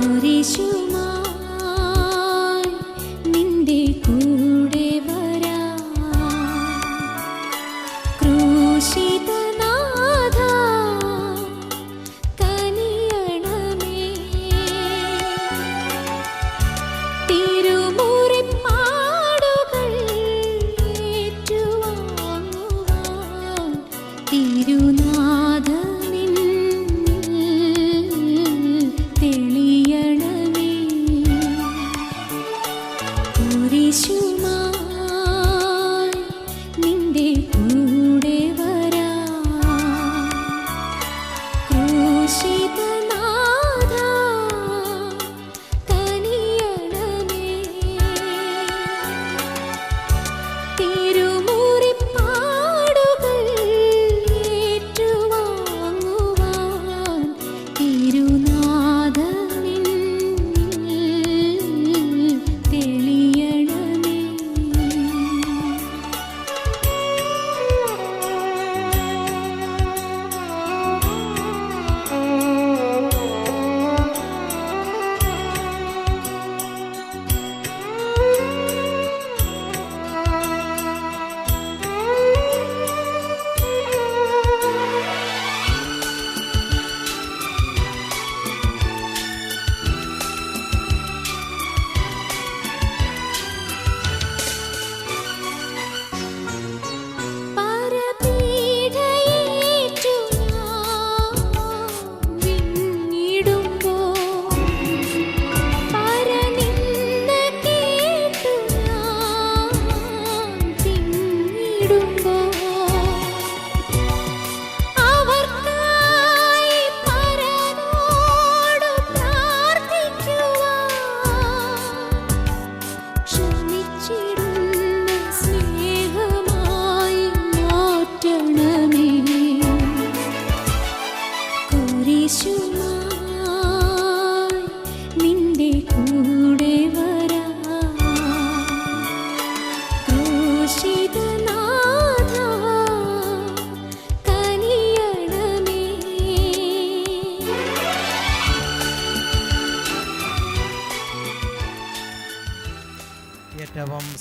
Por isso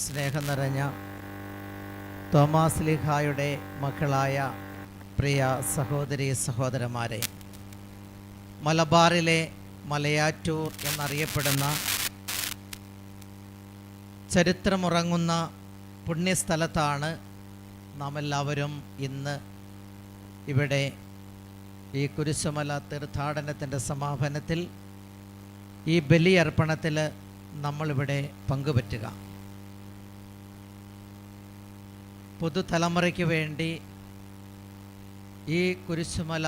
സ്നേഹം നിറഞ്ഞ Thomas ലിഹായുടെ മക്കളായ പ്രിയ സഹോദരി സഹോദരന്മാരെ മലബാറിലെ മലയാറ്റൂർ എന്നറിയപ്പെടുന്ന ചരിത്രമുറങ്ങുന്ന പുണ്യസ്ഥലത്താണ് നാം എല്ലാവരും ഇന്ന് ഇവിടെ ഈ കുരിശുമല തീർത്ഥാടനത്തിന്റെ സമാപനത്തിൽ ഈ ബലിയർപ്പണത്തിൽ നമ്മളിവിടെ പങ്കുപറ്റുക. പുതുതലമുറയ്ക്ക് വേണ്ടി ഈ കുരിശുമല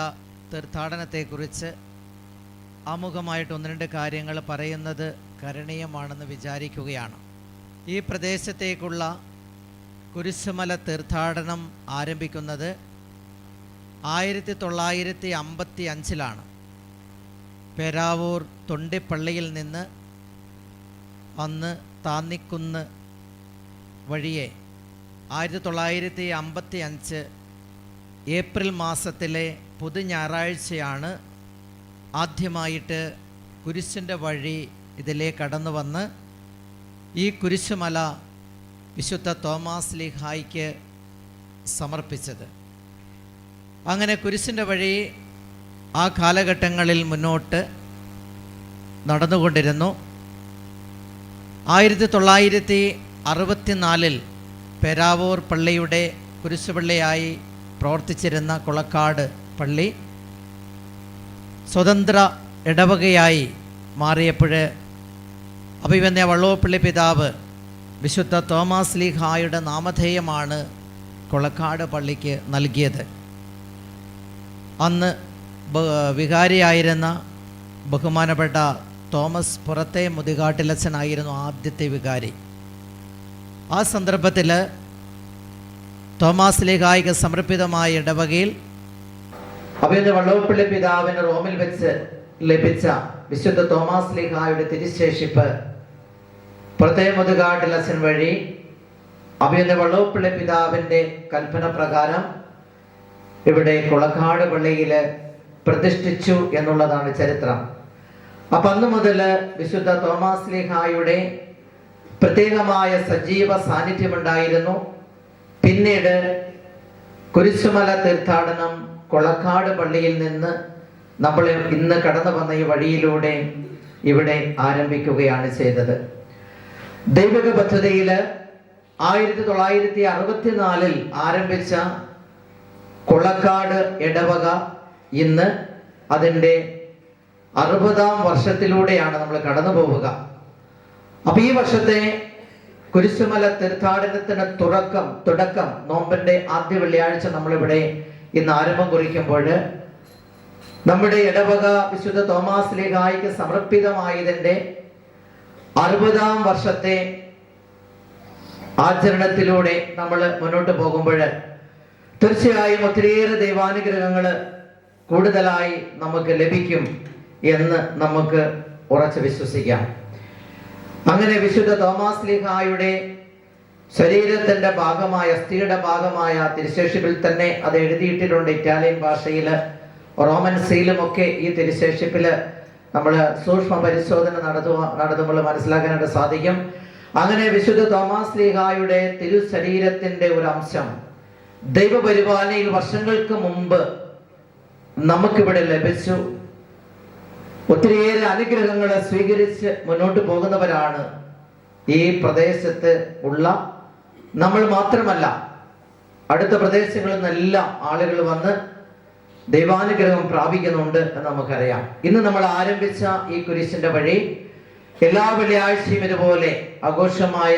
തീർത്ഥാടനത്തെക്കുറിച്ച് ആമുഖമായിട്ട് ഒന്ന് രണ്ട് കാര്യങ്ങൾ പറയുന്നത് കരണീയമാണെന്ന് വിചാരിക്കുകയാണ്. ഈ പ്രദേശത്തേക്കുള്ള കുരിശുമല തീർത്ഥാടനം ആരംഭിക്കുന്നത് ആയിരത്തി തൊള്ളായിരത്തി അമ്പത്തി അഞ്ചിലാണ് പേരാവൂർ തൊണ്ടിപ്പള്ളിയിൽ നിന്ന് അന്ന് താന്നിക്കുന്ന് വഴിയെ ആയിരത്തി തൊള്ളായിരത്തി അമ്പത്തി അഞ്ച് ഏപ്രിൽ മാസത്തിലെ പുതു ഞായറാഴ്ചയാണ് ആദ്യമായിട്ട് കുരിശിന്റെ വഴി ഇതിലേ കടന്നു വന്ന് ഈ കുരിശുമല വിശുദ്ധ തോമാസ് ലീഹായ്ക്ക് സമർപ്പിച്ചത്. അങ്ങനെ കുരിശിന്റെ വഴി ആ കാലഘട്ടങ്ങളിൽ മുന്നോട്ട് നടന്നുകൊണ്ടിരുന്നു. ആയിരത്തി തൊള്ളായിരത്തി അറുപത്തിനാലിൽ പെരാവൂർ പള്ളിയുടെ കുരിശുപള്ളിയായി പ്രവർത്തിച്ചിരുന്ന കുളക്കാട് പള്ളി സ്വതന്ത്ര ഇടവകയായി മാറിയപ്പോൾ അഭിവന്യ വള്ളോപ്പള്ളി പിതാവ് വിശുദ്ധ തോമാസ് ലീഹായുടെ നാമധേയമാണ് കുളക്കാട് പള്ളിക്ക് നൽകിയത്. അന്ന് വികാരിയായിരുന്ന ബഹുമാനപ്പെട്ട തോമസ് പുറത്തെ മുതികാട്ടിലച്ചനായിരുന്നു ആദ്യത്തെ വികാരി. ആ സന്ദർഭത്തിൽ തോമാസ് ലേഖായിക സമർപ്പിതമായ ഇടവകയിൽ അഭിനന്ദ വള്ളവപ്പള്ളി പിതാവിന് റോമിൽ വെച്ച് ലഭിച്ച വിശുദ്ധ തോമാസ് ലേഖായുടെ തിരിശേഷിപ്പ് പുറത്തെ മുതുകാട്ടിലച്ചൻ വഴി അഭിനന്ദ വള്ളവപ്പള്ളി പിതാവിന്റെ കൽപ്പന പ്രകാരം ഇവിടെ കുളക്കാട് പള്ളിയിൽ പ്രതിഷ്ഠിച്ചു എന്നുള്ളതാണ് ചരിത്രം. അപ്പം അന്ന് മുതൽ വിശുദ്ധ തോമാസ് ലേഹായുടെ പ്രത്യേകമായ സജീവ സാന്നിധ്യമുണ്ടായിരുന്നു. പിന്നീട് കുരിശുമല തീർത്ഥാടനം കൊളക്കാട് പള്ളിയിൽ നിന്ന് നമ്മൾ ഇന്ന് കടന്നു വന്ന ഈ വഴിയിലൂടെ ഇവിടെ ആരംഭിക്കുകയാണ് ചെയ്തത്. ദൈവിക പദ്ധതിയിൽ ആയിരത്തി തൊള്ളായിരത്തി അറുപത്തിനാലിൽ ആരംഭിച്ച കൊളക്കാട് ഇടവക ഇന്ന് അതിന്റെ അറുപതാം വർഷത്തിലൂടെയാണ് നമ്മൾ കടന്നു പോവുക. അപ്പൊ ഈ വർഷത്തെ കുരിശുമല തീർത്ഥാടനത്തിന് തുടക്കം തുടക്കം നോമ്പിന്റെ ആദ്യ വെള്ളിയാഴ്ച നമ്മളിവിടെ ഇന്ന് ആരംഭം കുറിക്കുമ്പോൾ നമ്മുടെ ഇടവക വിശുദ്ധ തോമാസ് ലേഖായിക്ക് സമർപ്പിതമായതിന്റെ അറുപതാം വർഷത്തെ ആചരണത്തിലൂടെ നമ്മൾ മുന്നോട്ട് പോകുമ്പോൾ തീർച്ചയായും ഒത്തിരിയേറെ ദൈവാനുഗ്രഹങ്ങൾ കൂടുതലായി നമുക്ക് ലഭിക്കും എന്ന് നമുക്ക് ഉറച്ചു വിശ്വസിക്കാം. അങ്ങനെ വിശുദ്ധ തോമാസ് ലിഹായുടെ ശരീരത്തിന്റെ ഭാഗമായ അസ്ഥിയുടെ ഭാഗമായ തിരുശേഷിപ്പിൽ തന്നെ അത് എഴുതിയിട്ടിട്ടുണ്ട് ഇറ്റാലിയൻ ഭാഷയിൽ. റോമൻ സീലും ഒക്കെ ഈ തിരുശേഷിപ്പിൽ നമ്മൾ സൂക്ഷ്മ പരിശോധന നടത്തുക നടത്തുമ്പോൾ മനസ്സിലാക്കാനായിട്ട് സാധിക്കും. അങ്ങനെ വിശുദ്ധ തോമാസ് ലീഹായുടെ തിരുശരീരത്തിന്റെ ഒരു അംശം ദൈവപരിപാലനയിൽ വർഷങ്ങൾക്ക് മുമ്പ് നമുക്കിവിടെ ലഭിച്ചു. ഒത്തിരിയേറെ അനുഗ്രഹങ്ങളെ സ്വീകരിച്ച് മുന്നോട്ട് പോകുന്നവരാണ് ഈ പ്രദേശത്ത് ഉള്ള നമ്മൾ മാത്രമല്ല അടുത്ത പ്രദേശങ്ങളിൽ നിന്നെല്ലാം ആളുകൾ വന്ന് ദൈവാനുഗ്രഹം പ്രാപിക്കുന്നുണ്ട് എന്ന് നമുക്കറിയാം. ഇന്ന് നമ്മൾ ആരംഭിച്ച ഈ കുരിശിന്റെ വഴി എല്ലാ വെള്ളിയാഴ്ചയും ഇതുപോലെ ആഘോഷമായ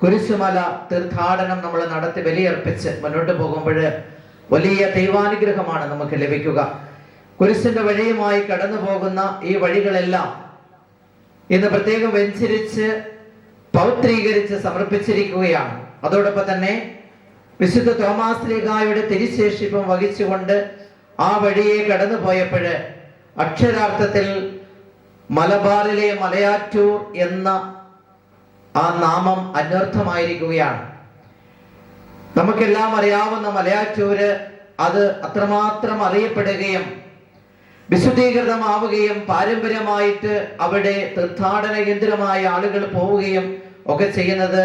കുരിശുമല തീർത്ഥാടനം നമ്മൾ നടത്തി ബലിയർപ്പിച്ച് മുന്നോട്ട് പോകുമ്പോൾ വലിയ ദൈവാനുഗ്രഹമാണ് നമുക്ക് ലഭിക്കുക. കുരിശിന്റെ വഴിയുമായി കടന്നു പോകുന്ന ഈ വഴികളെല്ലാം ഇന്ന് പ്രത്യേകം വെഞ്ചരിച്ച് പൗത്രീകരിച്ച് സമർപ്പിച്ചിരിക്കുകയാണ്. അതോടൊപ്പം തന്നെ വിശുദ്ധ തോമാസ് ലീഗായുടെ തിരിശേഷിപ്പും വഹിച്ചുകൊണ്ട് ആ വഴിയെ കടന്നു പോയപ്പോൾ അക്ഷരാർത്ഥത്തിൽ മലബാറിലെ മലയാറ്റൂർ എന്ന ആ നാമം അന്വർത്ഥമായിരിക്കുകയാണ്. നമുക്കെല്ലാം അറിയാവുന്ന മലയാറ്റൂര് അത് അത്രമാത്രം അറിയപ്പെടുകയും വിശുദ്ധീകൃതമാവുകയും പാരമ്പര്യമായിട്ട് അവിടെ തീർത്ഥാടന കേന്ദ്രമായ ആളുകൾ പോവുകയും ഒക്കെ ചെയ്യുന്നത്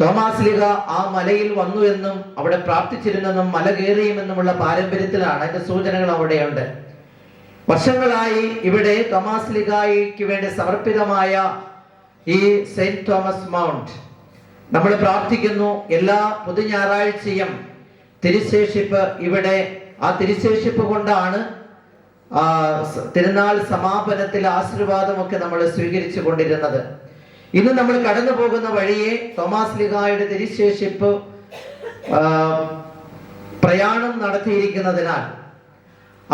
തോമാസ് ലിഗ ആ മലയിൽ വന്നു എന്നും അവിടെ പ്രാർത്ഥിച്ചിരുന്നെന്നും മല കയറിയുമെന്നുമുള്ള പാരമ്പര്യത്തിലാണ്. അതിന്റെ സൂചനകൾ അവിടെയുണ്ട്. വർഷങ്ങളായി ഇവിടെ തോമാസ് ലിഗായിക്ക് വേണ്ടി സമർപ്പിതമായ ഈ സെയിന്റ് തോമസ് മൗണ്ട്. നമ്മൾ പ്രാർത്ഥിക്കുന്നു എല്ലാ പുതു ഞായറാഴ്ചയും തിരുശേഷിപ്പ് ഇവിടെ ആ തിരുശേഷിപ്പ് കൊണ്ടാണ് തിരുനാൾ സമാപനത്തിൽ ആശീർവാദമൊക്കെ നമ്മൾ സ്വീകരിച്ചു കൊണ്ടിരുന്നത്. ഇന്ന് നമ്മൾ കടന്നു പോകുന്ന വഴിയെ തോമാസ് ലിഗായുടെ തിരിശേഷിപ്പ് പ്രയാണം നടത്തിയിരിക്കുന്നതിനാൽ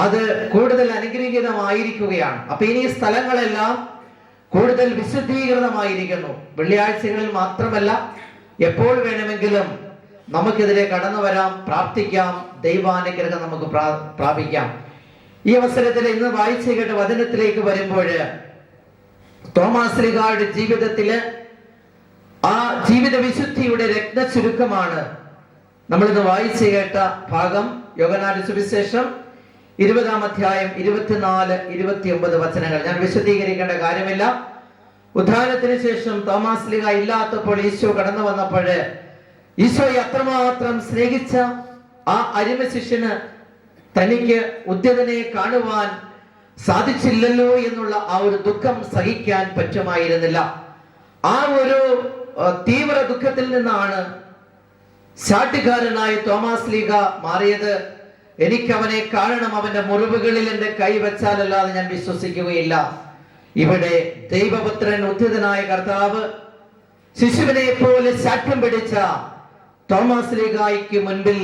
അത് കൂടുതൽ അനുഗ്രഹീതമായിരിക്കുകയാണ്. അപ്പൊ ഇനി ഈ സ്ഥലങ്ങളെല്ലാം കൂടുതൽ വിശുദ്ധീകൃതമായിരിക്കുന്നു വെള്ളിയാഴ്ചകളിൽ മാത്രമല്ല എപ്പോൾ വേണമെങ്കിലും നമുക്കെതിരെ കടന്നു വരാം പ്രാർത്ഥിക്കാം ദൈവാനുഗ്രഹം നമുക്ക് പ്രാ- പ്രാപിക്കാം. ഈ അവസരത്തിൽ ഇന്ന് വായിച്ചു കേട്ട വചനത്തിലേക്ക് വരുമ്പോൾ ലിഗായുടെ ജീവിതത്തിൽ ആ ജീവിത വിശുദ്ധിയുടെ രത്ന ചുരുക്കമാണ് നമ്മൾ ഇന്ന് വായിച്ചു കേട്ട ഭാഗം. യോഗനാട് സുവിശേഷം ഇരുപതാം അധ്യായം ഇരുപത്തിനാല് ഇരുപത്തിയൊമ്പത് വചനങ്ങൾ. ഞാൻ വിശദീകരിക്കേണ്ട കാര്യമില്ല. ഉദ്ധാനത്തിന് ശേഷം തോമാസ് ലിഗ ഇല്ലാത്തപ്പോൾ ഈശോ കടന്നു വന്നപ്പോൾ ഈശോയെ അത്രമാത്രം സ്നേഹിച്ച ആ അരിമ ശിഷ്യന് തനിക്ക് ഉദ്യതനെ കാണുവാൻ സാധിച്ചില്ലല്ലോ എന്നുള്ള ആ ഒരു ദുഃഖം സഹിക്കാൻ പറ്റുമായിരുന്നില്ല. ആ ഒരു തീവ്ര ദുഃഖത്തിൽ നിന്നാണ് ശാട്ടുകാരനായ തോമാസ് ലീഗ മാറിയത്. എനിക്ക് അവനെ കാണണം അവന്റെ മുറിവുകളിൽ എന്റെ കൈ വെച്ചാലല്ലാതെ ഞാൻ വിശ്വസിക്കുകയില്ല. ഇവിടെ ദൈവപുത്രൻ ഉദ്ധിതനായ കർത്താവ് ശിശുവിനെ പോലെ ശാഠ്യം പിടിച്ച തോമസ് ലീഗായിക്ക് മുൻപിൽ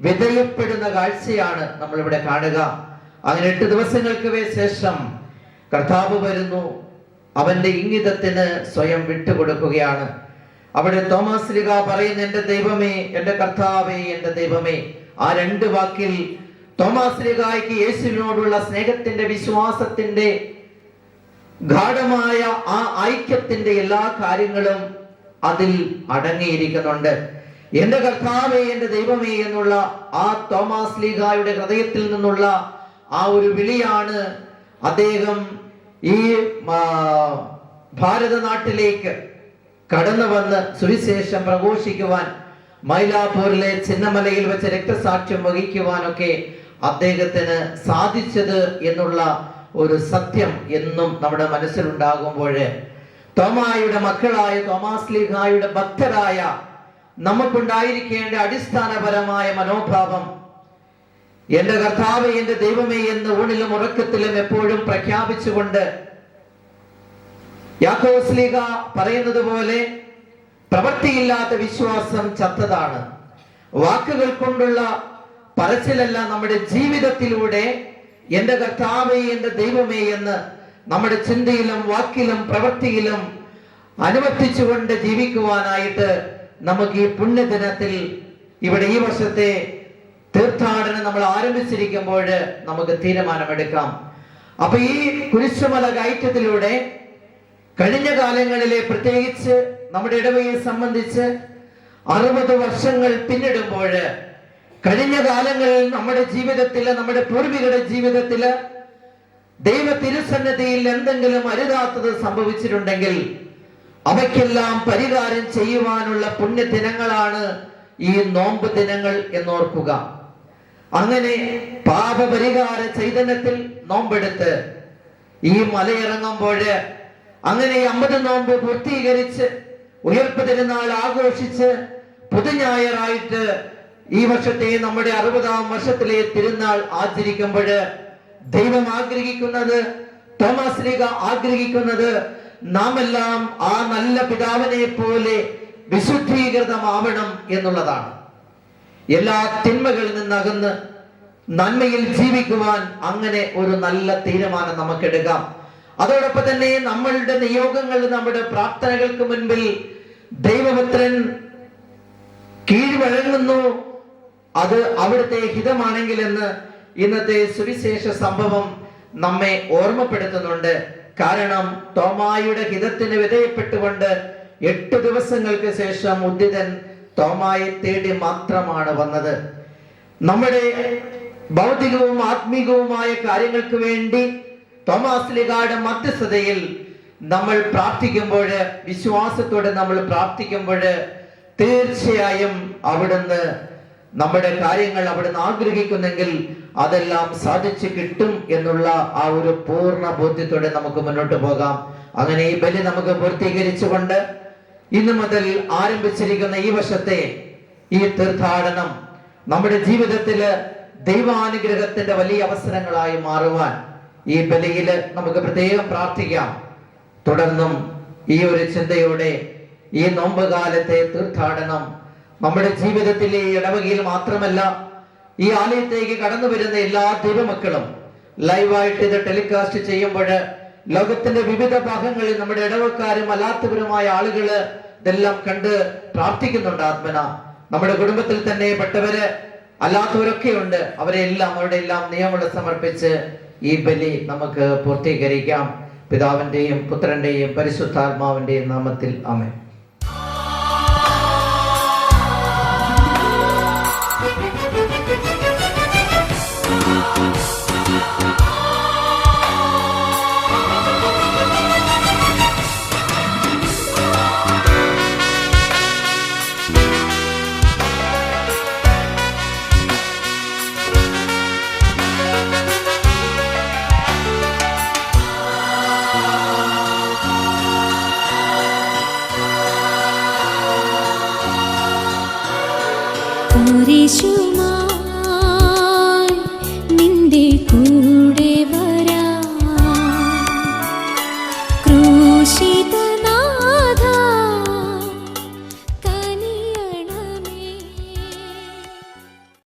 വിധയപ്പെടുന്ന കാഴ്ചയാണ് നമ്മൾ ഇവിടെ കാണുക. അങ്ങനെ എട്ട് ദിവസങ്ങൾക്ക് ശേഷം കർത്താവ് വരുന്നു. അവന്റെ ഇംഗിതത്തിന് സ്വയം വിട്ടുകൊടുക്കുകയാണ്. അവിടെ തോമസ് ലിഗ പറയുന്ന എന്റെ ദൈവമേ എന്റെ കർത്താവേ എന്റെ ദൈവമേ. ആ രണ്ട് വാക്കിൽ തോമസ് ലിഗായ്ക്ക് യേശുവിനോടുള്ള സ്നേഹത്തിന്റെ വിശ്വാസത്തിന്റെ ഗാഠമായ ആ ഐക്യത്തിന്റെ എല്ലാ കാര്യങ്ങളും അതിൽ അടങ്ങിയിരിക്കുന്നുണ്ട്. എന്റെ കർത്താവേ എന്റെ ദൈവമേ എന്നുള്ള ആ തോമാസ് ലീഗായുടെ ഹൃദയത്തിൽ നിന്നുള്ള ആ ഒരു വിളിയാണ് അദ്ദേഹം ഈ ഭാരത നാട്ടിലേക്ക് കടന്നു വന്ന് സുവിശേഷം പ്രഘോഷിക്കുവാൻ മൈലാപൂരിലെ ചിന്നമലയിൽ വെച്ച് രക്തസാക്ഷ്യം വഹിക്കുവാനൊക്കെ അദ്ദേഹത്തിന് സാധിച്ചത് എന്നുള്ള ഒരു സത്യം എന്നും നമ്മുടെ മനസ്സിലുണ്ടാകുമ്പോൾ തോമായുടെ മക്കളായ തോമാസ് ലീഗായുടെ ഭക്തരായ നമുക്കുണ്ടായിരിക്കേണ്ട അടിസ്ഥാനപരമായ മനോഭാവം എന്റെ കർത്താവ് എന്റെ ദൈവമേ എന്ന് ഊണിലും ഉറക്കത്തിലും എപ്പോഴും പ്രഖ്യാപിച്ചുകൊണ്ട് യാക്കോസ്ലിക പറയുന്നത് പോലെ പ്രവൃത്തിയില്ലാത്ത വിശ്വാസം ചത്തതാണ്. വാക്കുകൾ കൊണ്ടുള്ള പറച്ചിലല്ല നമ്മുടെ ജീവിതത്തിലൂടെ എന്റെ കർത്താവേ എന്റെ ദൈവമേ എന്ന് നമ്മുടെ ചിന്തയിലും വാക്കിലും പ്രവൃത്തിയിലും അനുവർത്തിച്ചുകൊണ്ട് ജീവിക്കുവാനായിട്ട് നമുക്ക് ഈ പുണ്യദിനത്തിൽ ഇവിടെ ഈ വർഷത്തെ തീർത്ഥാടനം നമ്മൾ ആരംഭിച്ചിരിക്കുമ്പോൾ നമുക്ക് തീരുമാനമെടുക്കാം. അപ്പൊ ഈ കുരിശുമല കയറ്റത്തിലൂടെ കഴിഞ്ഞ കാലങ്ങളിലെ പ്രത്യേകിച്ച് നമ്മുടെ ഇടവയെ സംബന്ധിച്ച് അറുപത് വർഷങ്ങൾ പിന്നിടുമ്പോൾ കഴിഞ്ഞ കാലങ്ങളിൽ നമ്മുടെ ജീവിതത്തിൽ നമ്മുടെ പൂർവികരുടെ ജീവിതത്തിൽ ദൈവ തിരുസന്നതിയിൽ എന്തെങ്കിലും അരുതാത്തത് സംഭവിച്ചിട്ടുണ്ടെങ്കിൽ അവയ്ക്കെല്ലാം പരിഹാരം ചെയ്യുവാനുള്ള പുണ്യ ദിനങ്ങളാണ് ഈ നോമ്പ് ദിനങ്ങൾ എന്നോർക്കുക. അങ്ങനെ പാപപരിഹാര ചൈതന്യത്തിൽ നോമ്പെടുത്ത് ഈ മലയിറങ്ങുമ്പോൾ അങ്ങനെ അമ്പത് നോമ്പ് പൂർത്തീകരിച്ച് ഉയർപ്പ് തിരുനാൾ ആഘോഷിച്ച് പുതുഞായറായിട്ട് ഈ വർഷത്തെ നമ്മുടെ അറുപതാം വർഷത്തിലെ തിരുനാൾ ആചരിക്കുമ്പോൾ ദൈവം ആഗ്രഹിക്കുന്നത് തോമസ് ലീഗ ആഗ്രഹിക്കുന്നത് നാം എല്ലാം ആ നല്ല പിതാവിനെ പോലെ വിശുദ്ധീകൃതമാവണം എന്നുള്ളതാണ്. എല്ലാ തിന്മകളിൽ നിന്നകന്ന് നന്മയിൽ ജീവിക്കുവാൻ അങ്ങനെ ഒരു നല്ല തീരുമാനം നമുക്കെടുക്കാം. അതോടൊപ്പം തന്നെ നമ്മളുടെ നിയോഗങ്ങൾ നമ്മുടെ പ്രാർത്ഥനകൾക്ക് മുൻപിൽ ദൈവപുത്രൻ കീഴ്വഴങ്ങുന്നു അത് അവിടുത്തെ ഹിതമാണെങ്കിലെന്ന് ഇന്നത്തെ സുവിശേഷ സംഭവം നമ്മെ ഓർമ്മപ്പെടുത്തുന്നുണ്ട്. കാരണം തോമായുടെ ഹിതത്തിന് വിധേയപ്പെട്ടുകൊണ്ട് എട്ട് ദിവസങ്ങൾക്ക് ശേഷം ഉദ്ധിതൻ തോമായെ തേടി മാത്രമാണ് വന്നത്. നമ്മുടെ ഭൗതികവും ആത്മീകവുമായ കാര്യങ്ങൾക്ക് വേണ്ടി തോമാസ് ലിഗായുടെ മധ്യസ്ഥതയിൽ നമ്മൾ പ്രാർത്ഥിക്കുമ്പോൾ വിശ്വാസത്തോടെ നമ്മൾ പ്രാർത്ഥിക്കുമ്പോൾ തീർച്ചയായും അവിടുന്ന് നമ്മുടെ കാര്യങ്ങൾ അവിടുന്ന് ആഗ്രഹിക്കുന്നെങ്കിൽ അതെല്ലാം സാധിച്ചു കിട്ടും എന്നുള്ള ആ ഒരു പൂർണ ബോധ്യത്തോടെ നമുക്ക് മുന്നോട്ട് പോകാം. അങ്ങനെ ഈ ബലി നമുക്ക് പൂർത്തീകരിച്ചുകൊണ്ട് ഇന്നു മുതൽ ആരംഭിച്ചിരിക്കുന്ന ഈ വശത്തെ ഈ തീർത്ഥാടനം നമ്മുടെ ജീവിതത്തിൽ ദൈവാനുഗ്രഹത്തിന്റെ വലിയ അവസരങ്ങളായി മാറുവാൻ ഈ ബലിയിൽ നമുക്ക് പ്രത്യേകം പ്രാർത്ഥിക്കാം. തുടർന്നും ഈ ഒരു ചിന്തയോടെ ഈ നോമ്പുകാലത്തെ തീർത്ഥാടനം നമ്മുടെ ജീവിതത്തിലെ ഇടവകയിൽ മാത്രമല്ല ഈ ആലയത്തേക്ക് കടന്നു വരുന്ന എല്ലാ ദൈവമക്കളും ലൈവായിട്ട് ഇത് ടെലികാസ്റ്റ് ചെയ്യുമ്പോൾ ലോകത്തിന്റെ വിവിധ ഭാഗങ്ങളിൽ നമ്മുടെ ഇടവക്കാരും അല്ലാത്തവരുമായ ആളുകൾ ഇതെല്ലാം കണ്ട് പ്രാർത്ഥിക്കുന്നുണ്ട് ആത്മന. നമ്മുടെ കുടുംബത്തിൽ തന്നെ പെട്ടവര് അല്ലാത്തവരൊക്കെ ഉണ്ട് അവരെ എല്ലാം അവരുടെ എല്ലാം നിയമങ്ങൾ സമർപ്പിച്ച് ഈ ബലി നമുക്ക് പൂർത്തീകരിക്കാം. പിതാവിന്റെയും പുത്രന്റെയും പരിശുദ്ധാത്മാവിന്റെയും നാമത്തിൽ. അമേ 一瞬